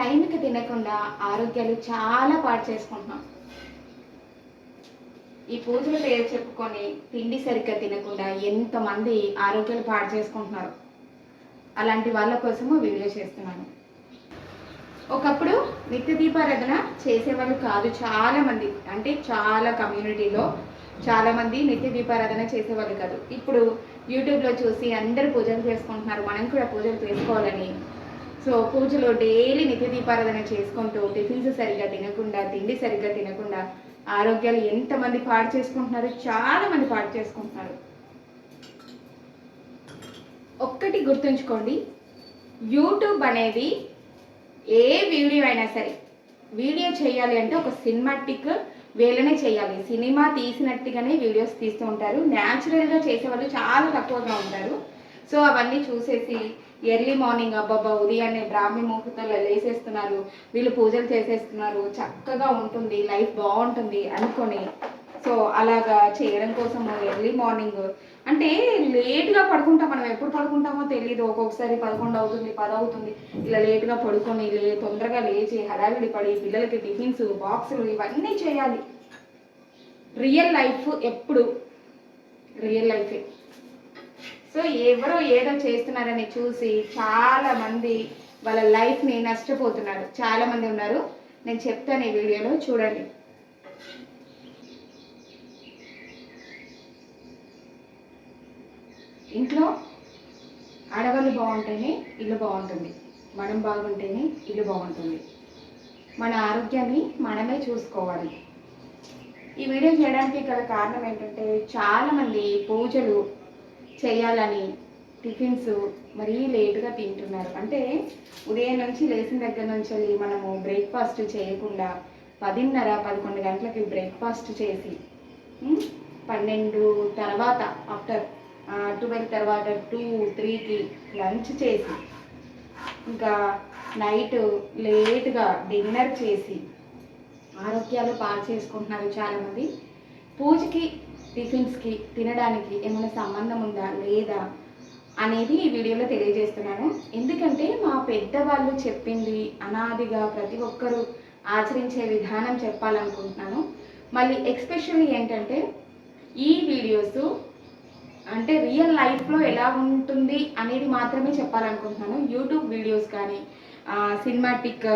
టైంకి తినకుండా ఆరోగ్యాలు చాలా పాడు చేసుకుంటున్నాం. ఈ పూజల పేరు చెప్పుకొని తిండి సరిగ్గా తినకుండా ఎంతమంది ఆరోగ్యాలు పాడు చేసుకుంటున్నారు. అలాంటి వాళ్ళ కోసము వీడియో చేస్తున్నాను. ఒకప్పుడు నిత్య దీపారాధన చేసేవాళ్ళు కాదు చాలామంది. అంటే చాలా కమ్యూనిటీలో చాలామంది నిత్య దీపారాధన చేసేవాళ్ళు కాదు. ఇప్పుడు యూట్యూబ్లో చూసి అందరూ పూజలు చేసుకుంటున్నారు. మనం కూడా పూజలు చేసుకోవాలని సో పూజలో డైలీ నిత్య దీపారాధన చేసుకుంటూ టిఫిన్స్ సరిగ్గా తినకుండా తిండి సరిగ్గా తినకుండా ఆరోగ్యాలు ఎంతమంది పాడు చేసుకుంటున్నారు చాలా మంది పాడు చేసుకుంటున్నారు. ఒక్కటి గుర్తుంచుకోండి యూట్యూబ్ అనేది ఏ వీడియో అయినా సరే వీడియో చేయాలి అంటే ఒక సినిమాటిక్ వేలనే చేయాలి. సినిమా తీసినట్టుగానే వీడియోస్ తీస్తూ ఉంటారు. న్యాచురల్గా చేసేవాళ్ళు చాలా తక్కువగా ఉంటారు. సో అవన్నీ చూసేసి ఎర్లీ మార్నింగ్ అబ్బాబ్బా ఉదయాన్నే బ్రాహ్మీ ముహూర్తంలో లేసేస్తున్నారు. వీళ్ళు పూజలు చేసేస్తున్నారు. చక్కగా ఉంటుంది లైఫ్ బాగుంటుంది అనుకొని. సో అలాగా చేయడం కోసం ఎర్లీ మార్నింగ్. అంటే లేట్గా పడుకుంటాం మనం. ఎప్పుడు పడుకుంటామో తెలియదు ఒక్కొక్కసారి పదకొండు అవుతుంది పది అవుతుంది. ఇలా లేట్గా పడుకొని లే తొందరగా లేచి హడావిడి పడి పిల్లలకి టిఫిన్స్ బాక్సులు ఇవన్నీ చేయాలి. రియల్ లైఫ్ ఎప్పుడు. రియల్ లైఫే. సో ఎవరో ఏదో చేస్తున్నారని చూసి చాలా మంది వాళ్ళ లైఫ్ని నష్టపోతున్నారు. చాలా మంది ఉన్నారు. నేను చెప్తాను ఈ వీడియోలో చూడండి. ఇంట్లో ఆడవాళ్ళు బాగుంటేనే ఇల్లు బాగుంటుంది. మనం బాగుంటేనే ఇల్లు బాగుంటుంది. మన ఆరోగ్యాన్ని మనమే చూసుకోవాలి. ఈ వీడియో చేయడానికి గల కారణం ఏంటంటే చాలామంది పూజలు చేయాలని టిఫిన్స్ మరీ లేటుగా తింటున్నారు. అంటే ఉదయం నుంచి లేచిన దగ్గర నుంచి వెళ్ళి మనము బ్రేక్ఫాస్ట్ చేయకుండా పదిన్నర పదకొండు గంటలకి బ్రేక్ఫాస్ట్ చేసి పన్నెండు తర్వాత ఆఫ్టర్ ట్వెల్వ్ తర్వాత టూ త్రీకి లంచ్ చేసి ఇంకా నైట్ లేట్గా డిన్నర్ చేసి ఆరోగ్యాలు పాడు చేసుకుంటున్నారు చాలామంది. పూజకి టిఫిన్స్కి తినడానికి ఏమైనా సంబంధం ఉందా లేదా అనేది ఈ వీడియోలో తెలియజేస్తున్నాను. ఎందుకంటే మా పెద్దవాళ్ళు చెప్పింది అనాదిగా ప్రతి ఒక్కరూ ఆచరించే విధానం చెప్పాలనుకుంటున్నాను. మళ్ళీ ఎక్స్పెషల్లీ ఏంటంటే ఈ వీడియోస్ అంటే రియల్ లైఫ్లో ఎలా ఉంటుంది అనేది మాత్రమే చెప్పాలనుకుంటున్నాను. యూట్యూబ్ వీడియోస్ కానీ సినిమాటిక్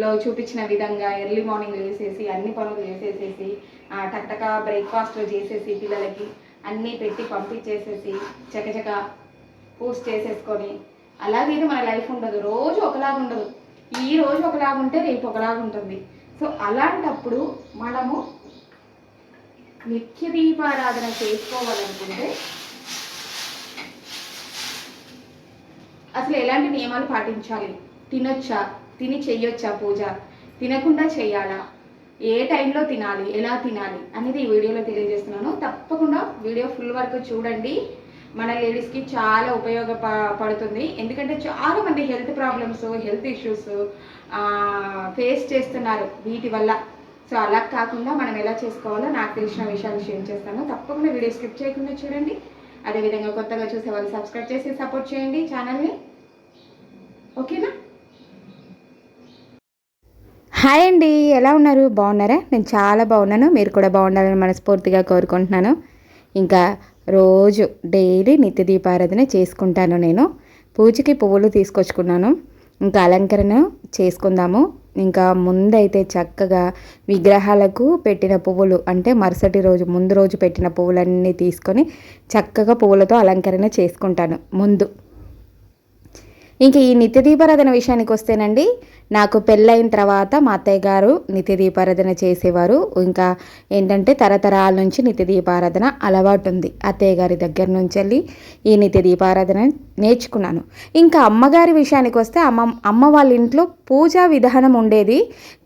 లో చూపించిన విధంగా ఎర్లీ మార్నింగ్ లేసేసి అన్ని పనులు చేసేసేసి టక్టక బ్రేక్ఫాస్ట్లో చేసేసి పిల్లలకి అన్నీ పెట్టి పంపించేసేసి చకచక పోస్ట్ చేసేసుకొని అలాగైతే మన లైఫ్ ఉండదు. రోజు ఒకలాగా ఉండదు. ఈ రోజు ఒకలాగా ఉంటే రేపు ఒకలాగా ఉంటుంది. సో అలాంటప్పుడు మనము నిత్య దీపారాధన చేసుకోవాలనుకుంటే అసలు ఎలాంటి నియమాలు పాటించాలి? తినొచ్చా? తిని చెయ్యొచ్చా పూజ? తినకుండా చేయాలా ఏ టైంలో తినాలి? ఎలా తినాలి? అనేది ఈ వీడియోలో తెలియజేస్తున్నాను. తప్పకుండా వీడియో ఫుల్ వరకు చూడండి. మన లేడీస్కి చాలా ఉపయోగపడుతుంది. ఎందుకంటే చాలా మంది health problems health issues face చేస్తున్నారు. వీటి వల్ల. సో అలా కాకుండా మనం ఎలా చేసుకోవాలో నాకు తెలిసిన విషయాలు షేర్ చేస్తాను. తప్పకుండా వీడియో స్కిప్ చేయకుండా చూడండి. అదేవిధంగా కొత్తగా చూసే వాళ్ళు సబ్స్క్రైబ్ చేసి సపోర్ట్ చేయండి ఛానల్ని. ఓకేనా? హాయ్ అండి ఎలా ఉన్నారు? బాగున్నారా? నేను చాలా బాగున్నాను. మీరు కూడా బాగుండాలని మనస్ఫూర్తిగా కోరుకుంటున్నాను. ఇంకా రోజు డైలీ నిత్య దీపారాధన చేసుకుంటాను నేను. పూజకి పువ్వులు తీసుకొచ్చుకున్నాను. ఇంకా అలంకరణ చేసుకుందాము. ఇంకా ముందైతే చక్కగా విగ్రహాలకు పెట్టిన పువ్వులు అంటే మరుసటి రోజు ముందు రోజు పెట్టిన పువ్వులన్నీ తీసుకొని చక్కగా పువ్వులతో అలంకరణ చేసుకుంటాను. ముందు ఇంక ఈ నిత్య దీపారాధన విషయానికి వస్తేనండి నాకు పెళ్ళైన తర్వాత మా అత్తయ్య గారు నిత్య దీపారాధన చేసేవారు. ఇంకా ఏంటంటే తరతరాల నుంచి నిత్య దీపారాధన అలవాటు ఉంది అత్తయ్య గారి దగ్గర నుంచి వెళ్ళి ఈ నిత్య దీపారాధన నేర్చుకున్నాను. ఇంకా అమ్మగారి విషయానికి వస్తే అమ్మ అమ్మ వాళ్ళ ఇంట్లో పూజా విధానం ఉండేది.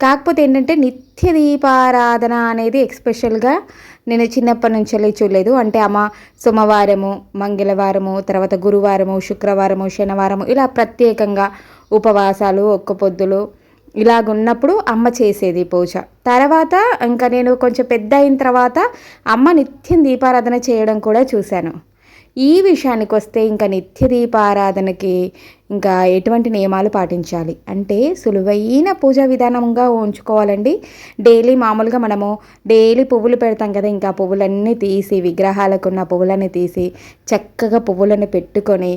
కాకపోతే ఏంటంటే నిత్య దీపారాధన అనేది ఎక్స్పెషల్గా నేను చిన్నప్పటి నుంచి వెళ్ళి చూడలేదు. అంటే అమ్మ సోమవారము మంగళవారము తర్వాత గురువారము శుక్రవారము శనివారము ఇలా ప్రత్యేకంగా ఉపవాసాలు ఒక్క పొద్దులు ఇలాగున్నప్పుడు అమ్మ చేసేది పూజ. తర్వాత ఇంకా నేను కొంచెం పెద్ద అయిన తర్వాత అమ్మ నిత్యం దీపారాధన చేయడం కూడా చూశాను. ఈ విషయానికి వస్తే ఇంకా నిత్య దీపారాధనకి ఇంకా ఎటువంటి నియమాలు పాటించాలి? అంటే సులువైన పూజా విధానంగా ఉంచుకోవాలండి. డైలీ మామూలుగా మనము డైలీ పువ్వులు పెడతాం కదా ఇంకా పువ్వులన్నీ తీసి విగ్రహాలకు ఉన్న పువ్వులన్నీ తీసి చక్కగా పువ్వులను పెట్టుకొని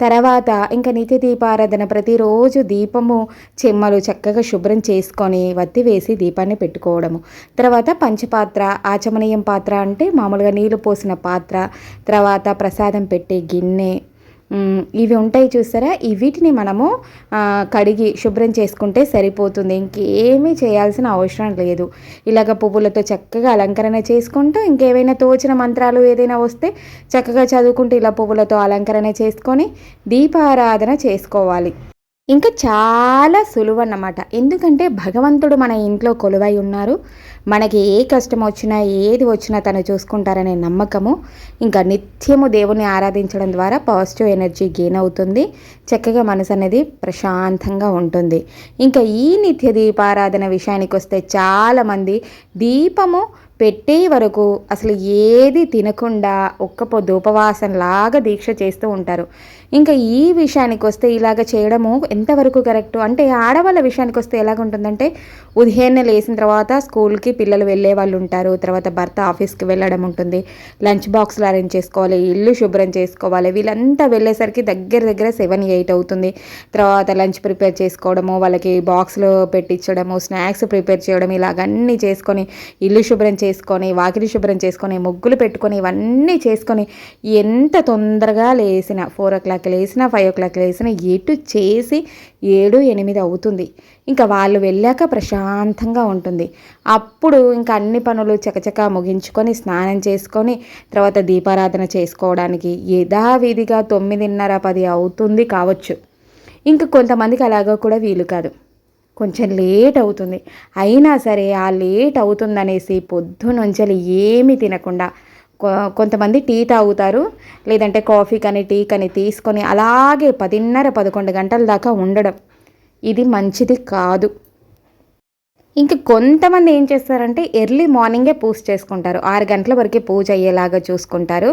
తర్వాత ఇంకా నిత్య దీపారాధన ప్రతిరోజు దీపము చెమ్మలు చక్కగా శుభ్రం చేసుకొని వత్తి వేసి దీపాన్ని పెట్టుకోవడము. తర్వాత పంచపాత్ర ఆచమనీయం పాత్ర అంటే మామూలుగా నీళ్ళు పోసిన పాత్ర తర్వాత ప్రసాదం పెట్టే గిన్నె ఇవి ఉంటాయి చూసారా? ఈ వీటిని మనము కడిగి శుభ్రం చేసుకుంటే సరిపోతుంది. ఇంకేమీ చేయాల్సిన అవసరం లేదు. ఇలాగ పువ్వులతో చక్కగా అలంకరణ చేసుకుంటూ ఇంకేమైనా తోచిన మంత్రాలు ఏదైనా వస్తే చక్కగా చదువుకుంటూ ఇలా పువ్వులతో అలంకరణ చేసుకొని దీపారాధన చేసుకోవాలి. ఇంకా చాలా సులువు అన్నమాట ఎందుకంటే భగవంతుడు మన ఇంట్లో కొలువై ఉన్నారు. మనకి ఏ కష్టం వచ్చినా ఏది వచ్చినా తను చూసుకుంటారనే నమ్మకము. ఇంకా నిత్యము దేవుని ఆరాధించడం ద్వారా పాజిటివ్ ఎనర్జీ గెయిన్ అవుతుంది. చక్కగా మనసు అనేది ప్రశాంతంగా ఉంటుంది. ఇంకా ఈ నిత్య దీపారాధన విషయానికి వస్తే చాలామంది దీపము పెట్టే వరకు అసలు ఏది తినకుండా ఒక్క పొద్దు ఉపవాసంలాగా దీక్ష చేస్తూ ఉంటారు. ఇంకా ఈ విషయానికి వస్తే ఇలాగ చేయడము ఎంతవరకు కరెక్ట్? అంటే ఆడవాళ్ళ విషయానికి వస్తే ఎలాగుంటుందంటే ఉదయాన్నే లేసిన తర్వాత స్కూల్కి పిల్లలు వెళ్ళే వాళ్ళు ఉంటారు. తర్వాత భర్త ఆఫీస్కి వెళ్ళడం ఉంటుంది. లంచ్ బాక్స్లు అరేంజ్ చేసుకోవాలి. ఇల్లు శుభ్రం చేసుకోవాలి. వీళ్ళంతా వెళ్ళేసరికి దగ్గర దగ్గర సెవెన్ ఎయిట్ అవుతుంది. తర్వాత లంచ్ ప్రిపేర్ చేసుకోవడము వాళ్ళకి బాక్స్లో పెట్టించడము స్నాక్స్ ప్రిపేర్ చేయడం ఇలాగన్నీ చేసుకొని ఇల్లు శుభ్రం చేసుకొని వాకిలి శుభ్రం చేసుకొని ముగ్గులు పెట్టుకొని ఇవన్నీ చేసుకొని ఎంత తొందరగా లేసిన ఫోర్ ఓ క్లాక్ లేసిన ఫైవ్ ఓ క్లాక్ లేసిన ఎటు చేసి ఏడు ఎనిమిది అవుతుంది. ఇంకా వాళ్ళు వెళ్ళాక ప్రశాంతంగా ఉంటుంది. అప్పుడు ఇంకా అన్ని పనులు చకచకా ముగించుకొని స్నానం చేసుకొని తర్వాత దీపారాధన చేసుకోవడానికి యథావిధిగా తొమ్మిదిన్నర పది అవుతుంది కావచ్చు. ఇంకా కొంతమందికి అలాగా కూడా వీలు కాదు. కొంచెం లేట్ అవుతుంది. అయినా సరే ఆ లేట్ అవుతుందనేసి పొద్దునుంచలి ఏమీ తినకుండా కొంతమంది టీ తాగుతారు. లేదంటే కాఫీ కానీ టీ కానీ తీసుకొని అలాగే పదిన్నర పదకొండు గంటల దాకా ఉండడం. ఇది మంచిది కాదు. ఇంకా కొంతమంది ఏం చేస్తారంటే ఎర్లీ మార్నింగే పూజ చేసుకుంటారు. ఆరు గంటల వరకే పూజ అయ్యేలాగా చూసుకుంటారు.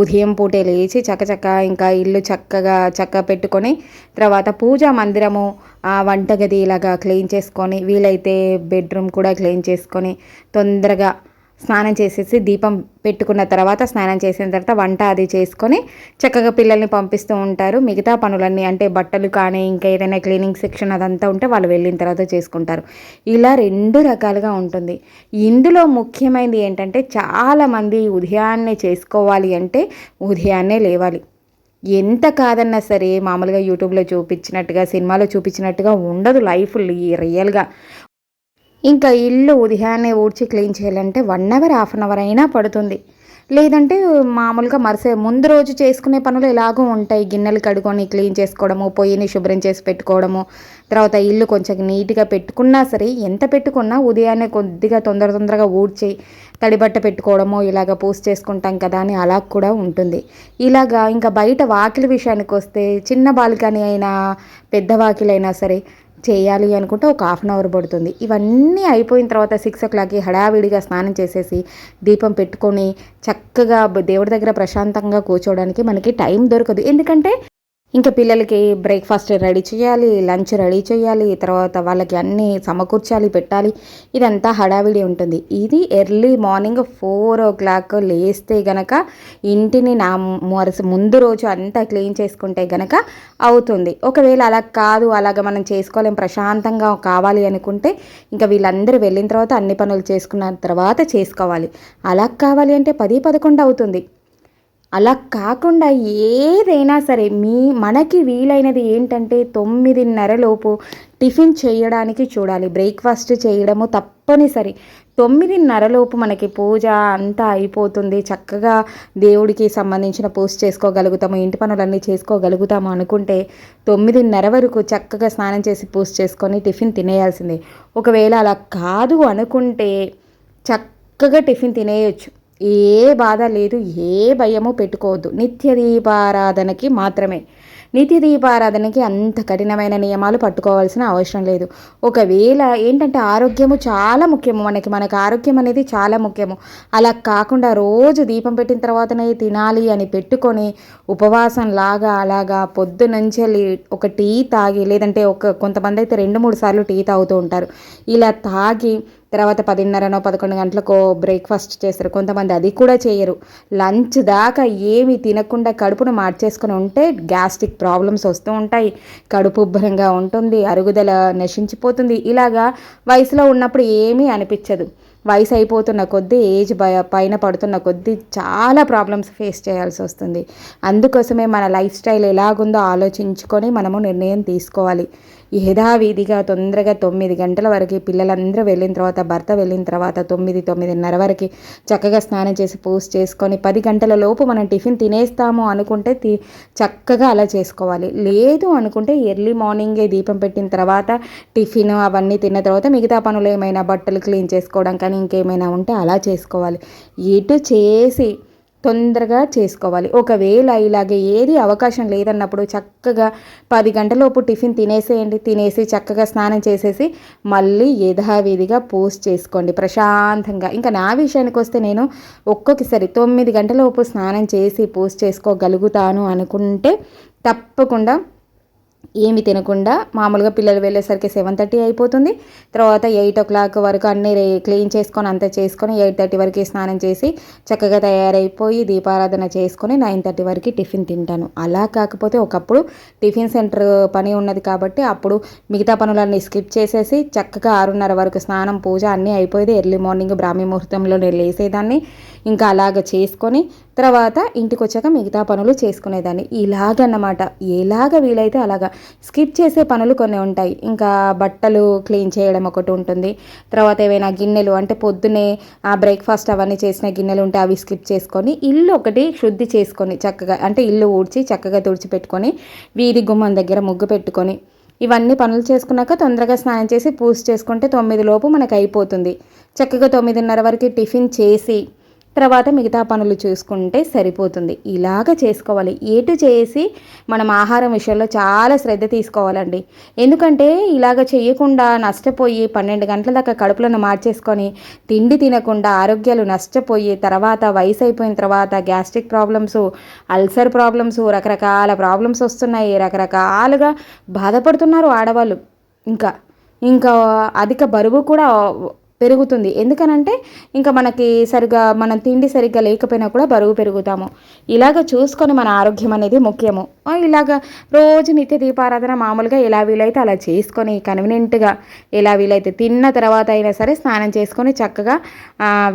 ఉదయం పూటే లేచి చక్కచక్క ఇంకా ఇల్లు చక్కగా చక్క పెట్టుకొని తర్వాత పూజా మందిరము ఆ వంటగది ఇలాగా క్లీన్ చేసుకొని వీలైతే బెడ్రూమ్ కూడా క్లీన్ చేసుకొని తొందరగా స్నానం చేసేసి దీపం పెట్టుకున్న తర్వాత స్నానం చేసిన తర్వాత వంట అది చేసుకొని చక్కగా పిల్లల్ని పంపిస్తూ ఉంటారు. మిగతా పనులన్నీ అంటే బట్టలు కానీ ఇంకా ఏదైనా క్లీనింగ్ సెక్షన్ అదంతా ఉంటే వాళ్ళు వెళ్ళిన తర్వాత చేసుకుంటారు. ఇలా రెండు రకాలుగా ఉంటుంది. ఇందులో ముఖ్యమైనది ఏంటంటే చాలామంది ఉదయాన్నే చేసుకోవాలి అంటే ఉదయాన్నే లేవాలి. ఎంత కాదన్నా సరే మామూలుగా యూట్యూబ్లో చూపించినట్టుగా సినిమాలో చూపించినట్టుగా ఉండదు లైఫ్ రియల్గా. ఇంకా ఇల్లు ఉదయాన్నే ఊడ్చి క్లీన్ చేయాలంటే one hour half an hour అయినా పడుతుంది. లేదంటే మామూలుగా మరిసే ముందు రోజు చేసుకునే పనులు ఎలాగో ఉంటాయి. గిన్నెలు కడుకొని క్లీన్ చేసుకోవడము పొయ్యిని శుభ్రం చేసి పెట్టుకోవడము తర్వాత ఇల్లు కొంచెం నీట్గా పెట్టుకున్నా సరే ఎంత పెట్టుకున్నా ఉదయాన్నే కొద్దిగా తొందర తొందరగా ఊడ్చి తడిబట్ట పెట్టుకోవడము ఇలాగ పూజ చేసుకుంటాం కదా అని అలా కూడా ఉంటుంది. ఇలాగా ఇంకా బయట వాకిలి విషయానికి వస్తే చిన్న బాల్కనీ అయినా పెద్ద వాకిలైనా సరే చేయాలి అనుకుంటే ఒక హాఫ్ అన్ అవర్ పడుతుంది. ఇవన్నీ అయిపోయిన తర్వాత సిక్స్ ఓ క్లాక్కి హడావిడిగా స్నానం చేసేసి దీపం పెట్టుకొని చక్కగా దేవుడి దగ్గర ప్రశాంతంగా కూర్చోవడానికి మనకి టైం దొరకదు. ఎందుకంటే ఇంకా పిల్లలకి బ్రేక్ఫాస్ట్ రెడీ చేయాలి లంచ్ రెడీ చేయాలి తర్వాత వాళ్ళకి అన్నీ సమకూర్చాలి పెట్టాలి. ఇదంతా హడావిడి ఉంటుంది. ఇది early morning four o'clock లేస్తే గనక ఇంటిని నా మరుస ముందు రోజు అంతా క్లీన్ చేసుకుంటే గనక అవుతుంది. ఒకవేళ అలా కాదు అలాగ మనం చేసుకోలేం ప్రశాంతంగా కావాలి అనుకుంటే ఇంకా వీళ్ళందరూ వెళ్ళిన తర్వాత అన్ని పనులు చేసుకున్న తర్వాత చేసుకోవాలి. అలా కావాలి అంటే పది పదకొండు అవుతుంది. అలా కాకుండా ఏదైనా సరే మీ మనకి వీలైనది ఏంటంటే తొమ్మిదిన్నరలోపు టిఫిన్ చేయడానికి చూడాలి. బ్రేక్ఫాస్ట్ చేయడము తప్పనిసరి. తొమ్మిదిన్నరలోపు మనకి పూజ అంతా అయిపోతుంది. చక్కగా దేవుడికి సంబంధించిన పూజ చేసుకోగలుగుతాము ఇంటి పనులన్నీ చేసుకోగలుగుతాము అనుకుంటే తొమ్మిదిన్నర వరకు చక్కగా స్నానం చేసి పూజ చేసుకొని టిఫిన్ తినేయాల్సిందే. ఒకవేళ అలా కాదు అనుకుంటే చక్కగా టిఫిన్ తినేయచ్చు. ఏ బాధ లేదు ఏ భయము పెట్టుకోవద్దు. నిత్య దీపారాధనకి మాత్రమే. నిత్య దీపారాధనకి అంత కఠినమైన నియమాలు పట్టుకోవాల్సిన అవసరం లేదు. ఒకవేళ ఏంటంటే ఆరోగ్యము చాలా ముఖ్యము మనకి. మనకు ఆరోగ్యం అనేది చాలా ముఖ్యము. అలా కాకుండా రోజు దీపం పెట్టిన తర్వాతనే తినాలి అని పెట్టుకొని ఉపవాసం లాగా అలాగా పొద్దు ఒక టీ తాగి లేదంటే ఒక కొంతమంది అయితే రెండు మూడు సార్లు టీ తాగుతూ ఉంటారు. ఇలా తాగి తర్వాత పదిన్నరనో పదకొండు గంటలకో బ్రేక్ఫాస్ట్ చేస్తారు. కొంతమంది అది కూడా చేయరు. లంచ్ దాకా ఏమి తినకుండా కడుపును మార్చేసుకొని ఉంటే గ్యాస్ట్రిక్ ప్రాబ్లమ్స్ వస్తూ ఉంటాయి. కడుపు ఉబ్బరంగా ఉంటుంది అరుగుదల నశించిపోతుంది. ఇలాగా వయసులో ఉన్నప్పుడు ఏమీ అనిపించదు. వయసు అయిపోతున్న కొద్దీ ఏజ్ పైన పడుతున్న కొద్దీ చాలా ప్రాబ్లమ్స్ ఫేస్ చేయాల్సి వస్తుంది. అందుకోసమే మన లైఫ్ స్టైల్ ఎలాగుందో ఆలోచించుకొని మనము నిర్ణయం తీసుకోవాలి. యథావిధిగా తొందరగా తొమ్మిది గంటల వరకు పిల్లలందరూ వెళ్ళిన తర్వాత భర్త వెళ్ళిన తర్వాత తొమ్మిది తొమ్మిదిన్నర వరకు చక్కగా స్నానం చేసి పూజ చేసుకొని పది గంటల లోపు మనం టిఫిన్ తినేస్తాము అనుకుంటే తి చక్కగా అలా చేసుకోవాలి. లేదు అనుకుంటే ఎర్లీ మార్నింగే దీపం పెట్టిన తర్వాత టిఫిన్ అవన్నీ తిన్న తర్వాత మిగతా పనులు ఏమైనా బట్టలు క్లీన్ చేసుకోవడం కానీ ఇంకేమైనా ఉంటే అలా చేసుకోవాలి. ఇటు చేసి తొందరగా చేసుకోవాలి. ఒకవేళ ఇలాగే ఏది అవకాశం లేదన్నప్పుడు చక్కగా పది గంటలలోపు టిఫిన్ తినేసేయండి. తినేసి చక్కగా స్నానం చేసేసి మళ్ళీ యథావిధిగా పోస్ట్ చేసుకోండి ప్రశాంతంగా. ఇంకా నా విషయానికి వస్తే నేను ఒక్కొక్కసారి తొమ్మిది గంటలలోపు స్నానం చేసి పోస్ట్ చేసుకోగలుగుతాను అనుకుంటే తప్పకుండా ఏమి తినకుండా మామూలుగా పిల్లలు వెళ్ళేసరికి సెవెన్ థర్టీ అయిపోతుంది. తర్వాత ఎయిట్ ఓ క్లాక్ వరకు అన్నీ క్లీన్ చేసుకొని అంతా చేసుకొని ఎయిట్ థర్టీ వరకు స్నానం చేసి చక్కగా తయారైపోయి దీపారాధన చేసుకొని నైన్ థర్టీ వరకు టిఫిన్ తింటాను. అలా కాకపోతే ఒకప్పుడు టిఫిన్ సెంటర్ పని ఉన్నది కాబట్టి అప్పుడు మిగతా పనులన్నీ స్కిప్ చేసేసి చక్కగా ఆరున్నర వరకు స్నానం పూజ అన్నీ అయిపోయేది. ఎర్లీ మార్నింగ్ బ్రాహ్మీ ముహూర్తంలో నేను లేసేదాన్ని. ఇంకా అలాగ చేసుకొని తర్వాత ఇంటికి వచ్చాక మిగతా పనులు చేసుకునేదాన్ని. ఇలాగన్నమాట. ఎలాగ వీలైతే అలాగా. స్కిప్ చేసే పనులు కొన్ని ఉంటాయి. ఇంకా బట్టలు క్లీన్ చేయడం ఒకటి ఉంటుంది. తర్వాత ఏవైనా గిన్నెలు అంటే పొద్దునే ఆ బ్రేక్ఫాస్ట్ అవన్నీ చేసిన గిన్నెలు ఉంటే అవి స్కిప్ చేసుకొని ఇల్లు ఒకటి శుద్ధి చేసుకొని చక్కగా అంటే ఇల్లు ఊడ్చి చక్కగా తుడిచిపెట్టుకొని వీధి గుమ్మం దగ్గర ముగ్గు పెట్టుకొని ఇవన్నీ పనులు చేసుకున్నాక తొందరగా స్నానం చేసి పూజ చేసుకుంటే తొమ్మిది లోపు మనకు అయిపోతుంది. చక్కగా తొమ్మిదిన్నర వరకు టిఫిన్ చేసి తర్వాత మిగతా పనులు చూసుకుంటే సరిపోతుంది. ఇలాగ చేసుకోవాలి. ఏటు చేసి మనం ఆహారం విషయంలో చాలా శ్రద్ధ తీసుకోవాలండి. ఎందుకంటే ఇలాగ చేయకుండా నష్టపోయి పన్నెండు గంటల దాకా కడుపులను మార్చేసుకొని తిండి తినకుండా ఆరోగ్యాలు నష్టపోయి తర్వాత వయసు అయిపోయిన తర్వాత గ్యాస్ట్రిక్ ప్రాబ్లమ్స్ అల్సర్ ప్రాబ్లమ్స్ రకరకాల ప్రాబ్లమ్స్ వస్తున్నాయి. రకరకాలుగా బాధపడుతున్నారు ఆడవాళ్ళు. ఇంకా ఇంకా అధిక బరువు కూడా పెరుగుతుంది. ఎందుకనంటే ఇంకా మనకి సరిగా మనం తిండి సరిగ్గా లేకపోయినా కూడా బరువు పెరుగుతాము. ఇలాగ చూసుకొని మన ఆరోగ్యం అనేది ముఖ్యము. ఇలాగ రోజు నిత్య దీపారాధన మామూలుగా ఎలా వీలైతే అలా చేసుకొని కన్వీనియంట్గా ఎలా వీలైతే తిన్న తర్వాత అయినా సరే స్నానం చేసుకొని చక్కగా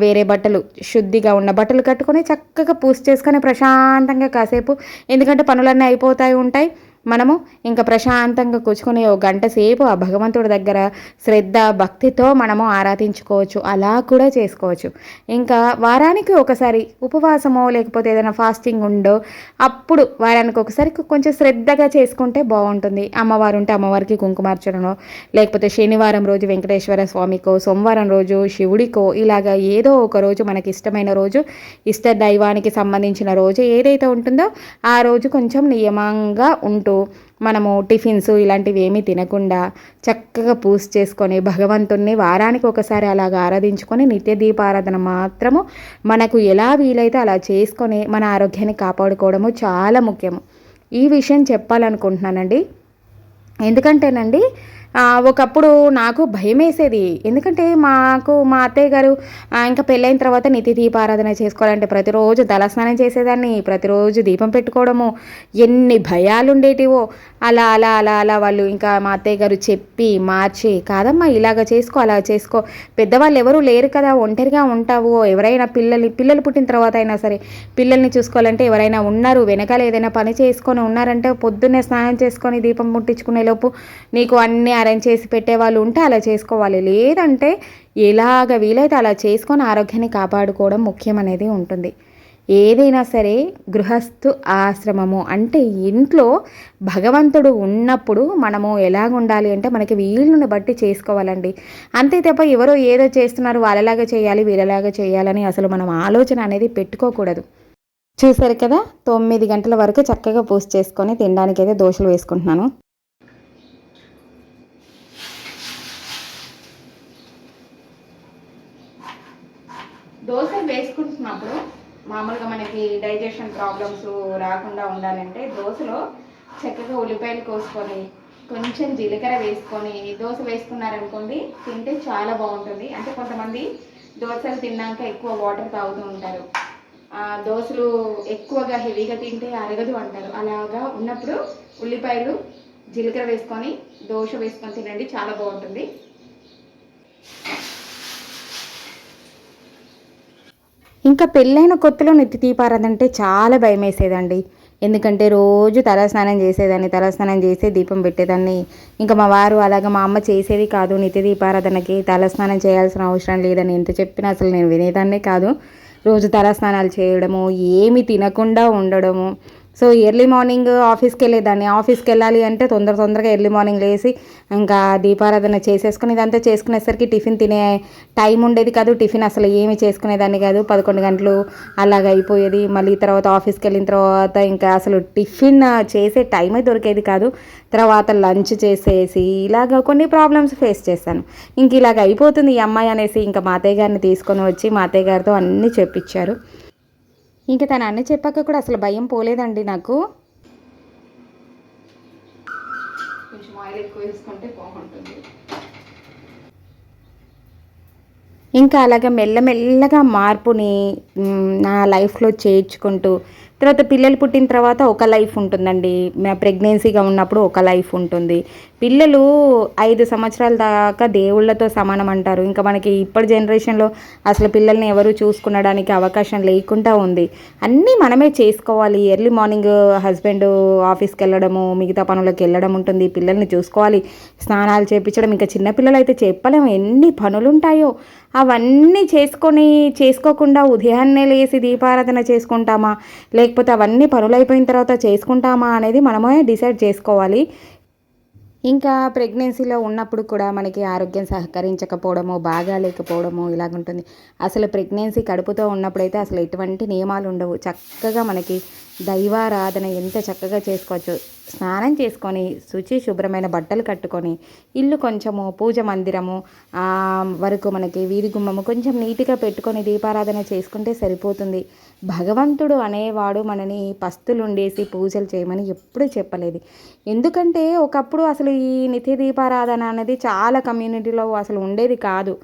వేరే బట్టలు శుద్ధిగా ఉన్న బట్టలు కట్టుకొని చక్కగా పూజ చేసుకొని ప్రశాంతంగా కాసేపు ఎందుకంటే పనులన్నీ అయిపోతాయి ఉంటాయి. మనము ఇంకా ప్రశాంతంగా కూర్చుకుని ఒక గంట సేపు ఆ భగవంతుడి దగ్గర శ్రద్ధ భక్తితో మనము ఆరాధించుకోవచ్చు. అలా కూడా చేసుకోవచ్చు. ఇంకా వారానికి ఒకసారి ఉపవాసమో లేకపోతే ఏదైనా ఫాస్టింగ్ ఉండో అప్పుడు వారానికి ఒకసారి కొంచెం శ్రద్ధగా చేసుకుంటే బాగుంటుంది. అమ్మవారు ఉంటే అమ్మవారికి కుంకుమార్చనో లేకపోతే శనివారం రోజు వెంకటేశ్వర స్వామికో సోమవారం రోజు శివుడికో ఇలాగా ఏదో ఒక రోజు మనకి ఇష్టమైన రోజు ఇష్ట దైవానికి సంబంధించిన రోజు ఏదైతే ఉంటుందో ఆ రోజు కొంచెం నియమంగా ఉంటూ మనము టిఫిన్స్ ఇలాంటివి ఏమీ తినకుండా చక్కగా పూజ చేసుకొని భగవంతుణ్ణి వారానికి ఒకసారి అలాగ ఆరాధించుకొని నిత్య దీపారాధన మాత్రము మనకు ఎలా వీలైతే అలా చేసుకొని మన ఆరోగ్యాన్ని కాపాడుకోవడము చాలా ముఖ్యము. ఈ విషయం చెప్పాలనుకుంటున్నానండి. ఎందుకంటేనండి ఒకప్పుడు నాకు భయం వేసేది ఎందుకంటే మాకు మా అత్తయ్య గారు ఇంకా పెళ్ళైన తర్వాత నితి దీపారాధన చేసుకోవాలంటే ప్రతిరోజు తలస్నానం చేసేదాన్ని ప్రతిరోజు దీపం పెట్టుకోవడము. ఎన్ని భయాలు ఉండేటివో అలా అలా అలా అలా వాళ్ళు ఇంకా మా అత్తయ్య గారు చెప్పి మార్చి కాదమ్మా ఇలాగ చేసుకో అలా చేసుకో. పెద్దవాళ్ళు ఎవరు లేరు కదా ఒంటరిగా ఉంటావు. ఎవరైనా పిల్లలు పిల్లలు పుట్టిన తర్వాత అయినా సరే పిల్లల్ని చూసుకోవాలంటే ఎవరైనా ఉన్నారు. వెనకాల ఏదైనా పని చేసుకొని ఉన్నారంటే పొద్దున్నే స్నానం చేసుకొని దీపం ముట్టించుకునే లోపు నీకు అన్ని అరేంజ్ చేసి పెట్టేవాళ్ళు ఉంటే అలా చేసుకోవాలి. లేదంటే ఎలాగ వీలైతే అలా చేసుకొని ఆరోగ్యాన్ని కాపాడుకోవడం ముఖ్యం అనేది ఉంటుంది. ఏదైనా సరే గృహస్థు ఆశ్రమము అంటే ఇంట్లో భగవంతుడు ఉన్నప్పుడు మనము ఎలాగ ఉండాలి అంటే మనకి వీళ్ళని బట్టి చేసుకోవాలండి. అంతే తప్ప ఎవరో ఏదో చేస్తున్నారు వాళ్ళలాగా చేయాలి వీళ్ళలాగా చేయాలని అసలు మనం ఆలోచన అనేది పెట్టుకోకూడదు. చూసారు కదా? తొమ్మిది గంటల వరకు చక్కగా పూజ చేసుకొని తినడానికి అయితే దోశలు వేసుకుంటున్నాను. దోశ వేసుకుంటున్నప్పుడు మామూలుగా మనకి డైజెషన్ ప్రాబ్లమ్స్ రాకుండా ఉండాలంటే దోశలో చక్కగా ఉల్లిపాయలు కోసుకొని కొంచెం జీలకర్ర వేసుకొని దోశ వేసుకున్నారనుకోండి తింటే చాలా బాగుంటుంది. అంటే కొంతమంది దోశలు తిన్నాక ఎక్కువ వాటర్ తాగుతూ ఉంటారు. దోశలు ఎక్కువగా హెవీగా తింటే అరగదు అంటారు. అలాగా ఉన్నప్పుడు ఉల్లిపాయలు జీలకర్ర వేసుకొని దోశ వేసుకొని తినండి చాలా బాగుంటుంది. ఇంకా పెళ్ళైన కొత్తలో నెత్తి తీపారదంటే అంటే చాలా భయం వేసేదండి ఎందుకంటే రోజు తలస్నానం చేసేదాన్ని తలస్నానం చేసే దీపం పెట్టేదాన్ని. ఇంకా మా వారు అలాగా మా అమ్మ చేసేది కాదు నిత్య దీపారాధనకి తలస్నానం చేయాల్సిన అవసరం లేదని ఎంత చెప్పినా అసలు నేను వినేదాన్నే కాదు. రోజు తలస్నానాలు చేయడము ఏమి తినకుండా ఉండడము సో ఎర్లీ మార్నింగ్ ఆఫీస్కి వెళ్ళేదాన్ని ఆఫీస్కి వెళ్ళాలి అంటే తొందర తొందరగా ఎర్లీ మార్నింగ్ లేచి ఇంకా దీపారాధన చేసేసుకుని ఇదంతా చేసుకునేసరికి టిఫిన్ తినే టైం ఉండేది కాదు. టిఫిన్ అసలు ఏమి చేసుకునేదాన్ని కాదు. పదకొండు గంటలు అలాగ అయిపోయేది. మళ్ళీ తర్వాత ఆఫీస్కి వెళ్ళిన తర్వాత ఇంకా అసలు టిఫిన్ చేసే టైమే దొరికేది కాదు. తర్వాత లంచ్ చేసేసి ఇలాగ కొన్ని ప్రాబ్లమ్స్ ఫేస్ చేశాను. ఇంక ఇలాగ అయిపోతుంది ఈ అమ్మాయి అనేసి ఇంకా మా అత్తయ్య గారిని తీసుకొని వచ్చి మా అత్తయ్య గారితో అన్నీ చెప్పించారు. ఇంకా తను అన్నీ చెప్పాక కూడా అసలు భయం పోలేదండి నాకు. కొంచెం ఆయిల్ ఎక్కువ వేసుకుంటే బాగుంటుంది. ఇంకా అలాగ మెల్లమెల్లగా మార్పుని నా లైఫ్లో చేర్చుకుంటూ తర్వాత పిల్లలు పుట్టిన తర్వాత ఒక లైఫ్ ఉంటుందండి. ప్రెగ్నెన్సీగా ఉన్నప్పుడు ఒక లైఫ్ ఉంటుంది. పిల్లలు ఐదు సంవత్సరాల దాకా దేవుళ్ళతో సమానం అంటారు. ఇంకా మనకి ఇప్పటి జనరేషన్లో అసలు పిల్లల్ని ఎవరు చూసుకునడానికి అవకాశం లేకుండా ఉంది. అన్నీ మనమే చేసుకోవాలి. ఎర్లీ మార్నింగ్ హస్బెండ్ ఆఫీస్కి వెళ్ళడము మిగతా పనులకు వెళ్ళడం ఉంటుంది. పిల్లల్ని చూసుకోవాలి. స్నానాలు చేపించడం ఇంకా చిన్నపిల్లలు అయితే చెప్పలేము ఎన్ని పనులు ఉంటాయో అవన్నీ చేసుకొని చేసుకోకుండా ఉదయాన్నే లేచి దీపారాధన చేసుకుంటామా? లే లేకపోతే అవన్నీ పనులు అయిపోయిన తర్వాత చేసుకుంటామా అనేది మనమే డిసైడ్ చేసుకోవాలి. ఇంకా ప్రెగ్నెన్సీలో ఉన్నప్పుడు కూడా మనకి ఆరోగ్యం సహకరించకపోవడము బాగా లేకపోవడము ఇలాగుంటుంది అసలు ప్రెగ్నెన్సీ కడుపుతో ఉన్నప్పుడైతే అసలు ఎటువంటి నియమాలు ఉండవు. చక్కగా మనకి దైవారాధన ఎంత చక్కగా చేసుకోవచ్చు. స్నానం చేసుకొని శుచి శుభ్రమైన బట్టలు కట్టుకొని ఇల్లు కొంచెము పూజ మందిరము వరకు మనకి వీధి గుమ్మము కొంచెం నీట్గా పెట్టుకొని దీపారాధన చేసుకుంటే సరిపోతుంది. భగవంతుడు అనేవాడు మనని పస్తులుండేసి పూజలు చేయమని ఎప్పుడూ చెప్పలేదు. ఎందుకంటే ఒకప్పుడు అసలు ఈ నిత్య దీపారాధన అనేది చాలా కమ్యూనిటీలో అసలు ఉండేది కాదు.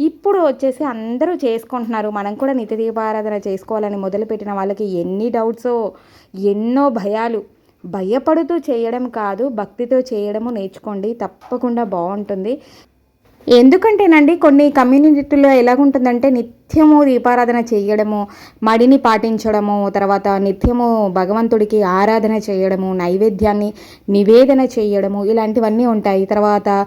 ఇప్పుడు వచ్చేసి అందరూ చేసుకుంటున్నారు. మనం కూడా నిత్య దీపారాధన చేసుకోవాలని మొదలుపెట్టిన వాళ్ళకి ఎన్ని డౌట్సో ఎన్నో భయాలు. భయపడుతూ చేయడం కాదు భక్తితో చేయడము నేర్చుకోండి. తప్పకుండా బాగుంటుంది. ఎందుకంటేనండి కొన్ని కమ్యూనిటీలో ఎలాగుంటుందంటే నిత్యము దీపారాధన చేయడము మడిని పాటించడము తర్వాత నిత్యము భగవంతుడికి ఆరాధన చేయడము నైవేద్యాన్ని నివేదన చేయడము ఇలాంటివన్నీ ఉంటాయి. తర్వాత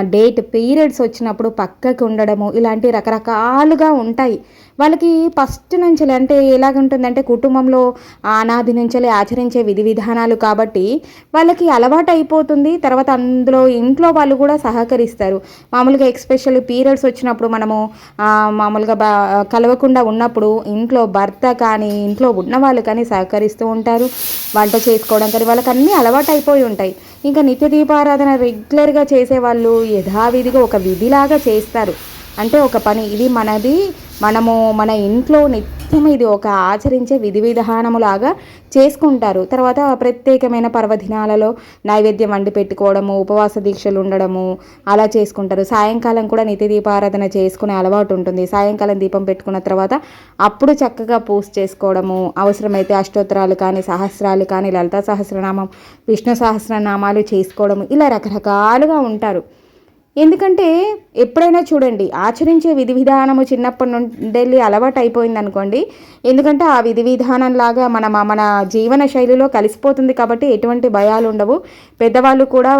డేట్ పీరియడ్స్ వచ్చినప్పుడు పక్కకు ఉండడము ఇలాంటి రకరకాలుగా ఉంటాయి. వాళ్ళకి ఫస్ట్ నుంచి అంటే ఎలాగుంటుందంటే కుటుంబంలో అనాది నుంచి ఆచరించే విధి విధానాలు కాబట్టి వాళ్ళకి అలవాటు అయిపోతుంది తర్వాత అందులో ఇంట్లో వాళ్ళు కూడా సహకరిస్తారు. మామూలుగా ఎక్స్పెషల్లీ పీరియడ్స్ వచ్చినప్పుడు మనము మామూలుగా బా కలవకుండా ఉన్నప్పుడు ఇంట్లో భర్త కానీ ఇంట్లో ఉన్న వాళ్ళు కానీ సహకరిస్తూ ఉంటారు. వంట చేసుకోవడం కానీ వాళ్ళకి అన్నీ అలవాటు అయిపోయి ఉంటాయి. ఇంకా నిత్య దీపారాధన రెగ్యులర్గా చేసేవాళ్ళు యథావిధిగా ఒక విధిలాగా చేస్తారు. అంటే ఒక పని ఇది మనది మనము మన ఇంట్లో నిత్యం ఇది ఒక ఆచరించే విధి విధానములాగా చేసుకుంటారు. తర్వాత ప్రత్యేకమైన పర్వదినాలలో నైవేద్యం వండి పెట్టుకోవడము ఉపవాస దీక్షలు ఉండడము అలా చేసుకుంటారు. సాయంకాలం కూడా నిత్య దీపారాధన చేసుకునే అలవాటు ఉంటుంది. సాయంకాలం దీపం పెట్టుకున్న తర్వాత అప్పుడు చక్కగా పూజ చేసుకోవడము అవసరమైతే అష్టోత్తరాలు కానీ సహస్రాలు కానీ లలితా సహస్రనామం విష్ణు సహస్రనామాలు చేసుకోవడము ఇలా రకరకాలుగా ఉంటారు. ఎందుకంటే ఎప్పుడైనా చూడండి ఆచరించే విధి విధానము చిన్నప్పటి నుండి అలవాటు అయిపోయింది అనుకోండి ఎందుకంటే ఆ విధి విధానం లాగా మన మన జీవన శైలిలో కలిసిపోతుంది కాబట్టి ఎటువంటి భయాలు ఉండవు పెద్దవాళ్ళు కూడా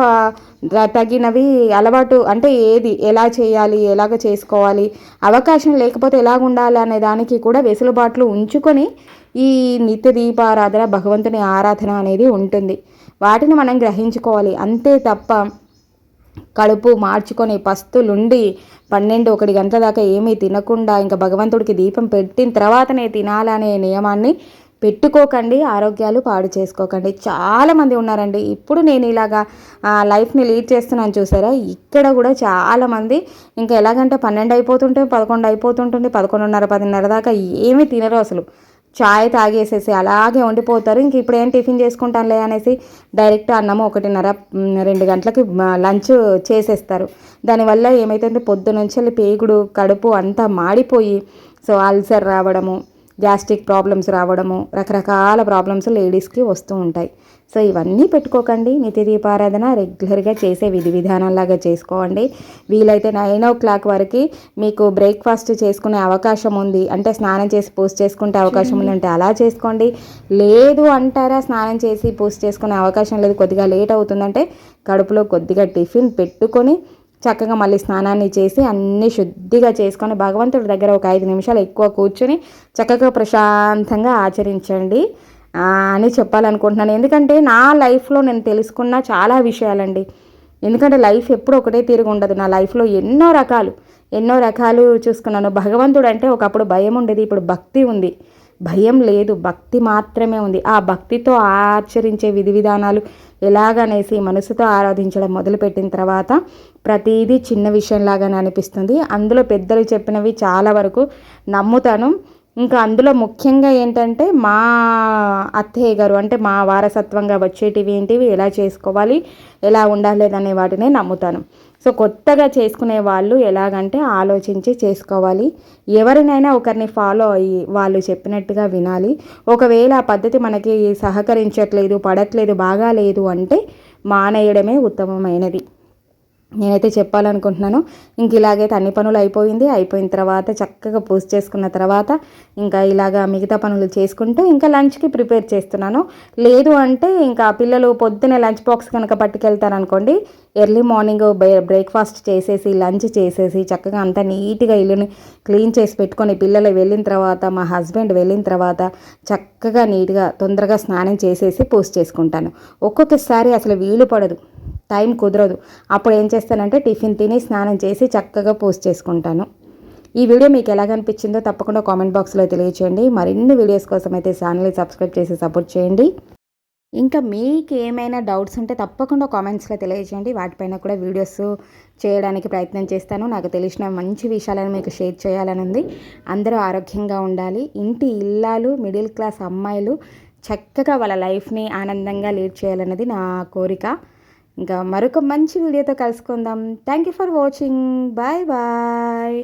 తగినవి అలవాటు అంటే ఏది ఎలా చేయాలి ఎలాగ చేసుకోవాలి అవకాశం లేకపోతే ఎలాగ ఉండాలి అనే దానికి కూడా వెసులుబాట్లు ఉంచుకొని ఈ నిత్య దీపారాధన భగవంతుని ఆరాధన అనేది ఉంటుంది. వాటిని మనం గ్రహించుకోవాలి. అంతే తప్ప కడుపు మార్చుకొని పస్తులుండి పన్నెండు ఒకటి గంటల దాకా ఏమీ తినకుండా ఇంకా భగవంతుడికి దీపం పెట్టిన తర్వాతనే తినాలనే నియమాన్ని పెట్టుకోకండి ఆరోగ్యాలు పాడు చేసుకోకండి. చాలామంది ఉన్నారండి. ఇప్పుడు నేను ఇలాగా లైఫ్ని లీడ్ చేస్తున్నాను చూసారా? ఇక్కడ కూడా చాలామంది ఇంకా ఎలాగంటే పన్నెండు అయిపోతుంటే పదకొండు అయిపోతుంటుంది పదకొండున్నర పదిన్నర దాకా ఏమీ తినరు అసలు. చాయ్ తాగేసేసి అలాగే ఉండిపోతారు ఇంక ఇప్పుడు ఏం టిఫిన్ చేసుకుంటానులే అనేసి డైరెక్ట్ అన్నము ఒకటిన్నర రెండు గంటలకి లంచ్ చేసేస్తారు. దానివల్ల ఏమైతుంది పొద్దు నుంచి పేగుడు కడుపు అంతా మాడిపోయి సో అల్సర్ రావడము గ్యాస్ట్రిక్ ప్రాబ్లమ్స్ రావడము రకరకాల ప్రాబ్లమ్స్ లేడీస్కి వస్తూ ఉంటాయి. సో ఇవన్నీ పెట్టుకోకండి. నిత్య దీపారాధన రెగ్యులర్గా చేసే విధి విధానంలాగా చేసుకోండి. వీలైతే నైన్ ఓ క్లాక్ వరకు మీకు బ్రేక్ఫాస్ట్ చేసుకునే అవకాశం ఉంది. అంటే స్నానం చేసి పూజ చేసుకుంటే అవకాశం ఉంది అంటే అలా చేసుకోండి. లేదు అంటారా స్నానం చేసి పూజ చేసుకునే అవకాశం లేదు. కొద్దిగా లేట్ అవుతుందంటే కడుపులో కొద్దిగా టిఫిన్ పెట్టుకొని చక్కగా మళ్ళీ స్నానాన్ని చేసి అన్నీ శుద్ధిగా చేసుకొని భగవంతుడి దగ్గర ఒక ఐదు నిమిషాలు ఎక్కువ కూర్చొని చక్కగా ప్రశాంతంగా ఆచరించండి. అని చెప్పాలనుకుంటున్నాను. ఎందుకంటే నా లైఫ్లో నేను తెలుసుకున్న చాలా విషయాలండి. ఎందుకంటే లైఫ్ ఎప్పుడు ఒకటే తిరిగి ఉండదు. నా లైఫ్లో ఎన్నో రకాలు ఎన్నో రకాలు చూసుకున్నాను. భగవంతుడు అంటే ఒకప్పుడు భయం ఉండేది ఇప్పుడు భక్తి ఉంది. భయం లేదు భక్తి మాత్రమే ఉంది. ఆ భక్తితో ఆచరించే విధి విధానాలు ఎలాగనేసి మనసుతో ఆరాధించడం మొదలుపెట్టిన తర్వాత ప్రతిదీ చిన్న విషయంలాగానే అనిపిస్తుంది. అందులో పెద్దలు చెప్పినవి చాలా వరకు నమ్ముతాను. ఇంకా అందులో ముఖ్యంగా ఏంటంటే మా అత్తయ్య గారు అంటే మా వారసత్వంగా వచ్చేటివి ఏంటివి ఎలా చేసుకోవాలి ఎలా ఉండాలి అనే వాటినే నమ్ముతాను. సో కొత్తగా చేసుకునే వాళ్ళు ఎలాగంటే ఆలోచించి చేసుకోవాలి. ఎవరినైనా ఒకరిని ఫాలో అయ్యి వాళ్ళు చెప్పినట్టుగా వినాలి. ఒకవేళ ఆ పద్ధతి మనకి సహకరించట్లేదు పడట్లేదు బాగాలేదు అంటే మానేయడమే ఉత్తమమైనది. నేనైతే చెప్పాలనుకుంటున్నాను ఇంక ఇలాగైతే అన్ని పనులు అయిపోయింది అయిపోయిన తర్వాత చక్కగా పూజ చేసుకున్న తర్వాత ఇంకా ఇలాగా మిగతా పనులు చేసుకుంటూ ఇంకా లంచ్కి ప్రిపేర్ చేస్తున్నాను. లేదు అంటే ఇంకా పిల్లలు పొద్దునే లంచ్ బాక్స్ కనుక పట్టుకెళ్తారనుకోండి ఎర్లీ మార్నింగ్ బ్రేక్ఫాస్ట్ చేసేసి లంచ్ చేసేసి చక్కగా అంతా నీట్గా ఇల్లుని క్లీన్ చేసి పెట్టుకొని పిల్లలు వెళ్ళిన తర్వాత మా హస్బెండ్ వెళ్ళిన తర్వాత చక్కగా నీట్గా తొందరగా స్నానం చేసేసి పూజ చేసుకుంటాను. ఒక్కొక్కసారి అసలు వీలు పడదు. టైం కుదరదు. అప్పుడు ఏం చేస్తానంటే టిఫిన్ తిని స్నానం చేసి చక్కగా పోస్ట్ చేసుకుంటాను. ఈ వీడియో మీకు ఎలాగ అనిపించిందో తప్పకుండా కామెంట్ బాక్స్లో తెలియచేయండి. మరిన్ని వీడియోస్ కోసం అయితే ఛానల్ని సబ్స్క్రైబ్ చేసి సపోర్ట్ చేయండి. ఇంకా మీకు ఏమైనా డౌట్స్ ఉంటే తప్పకుండా కామెంట్స్లో తెలియజేయండి వాటిపైన కూడా వీడియోస్ చేయడానికి ప్రయత్నం చేస్తాను. నాకు తెలిసిన మంచి విషయాలను మీకు షేర్ చేయాలని ఉంది అందరూ ఆరోగ్యంగా ఉండాలి. ఇంటి ఇల్లాలు మిడిల్ క్లాస్ అమ్మాయిలు చక్కగా వాళ్ళ లైఫ్ని ఆనందంగా లీడ్ చేయాలన్నది నా కోరిక. ఇంకా మరొక మంచి వీడియోతో కలుసుకుందాం. Thank you for watching bye bye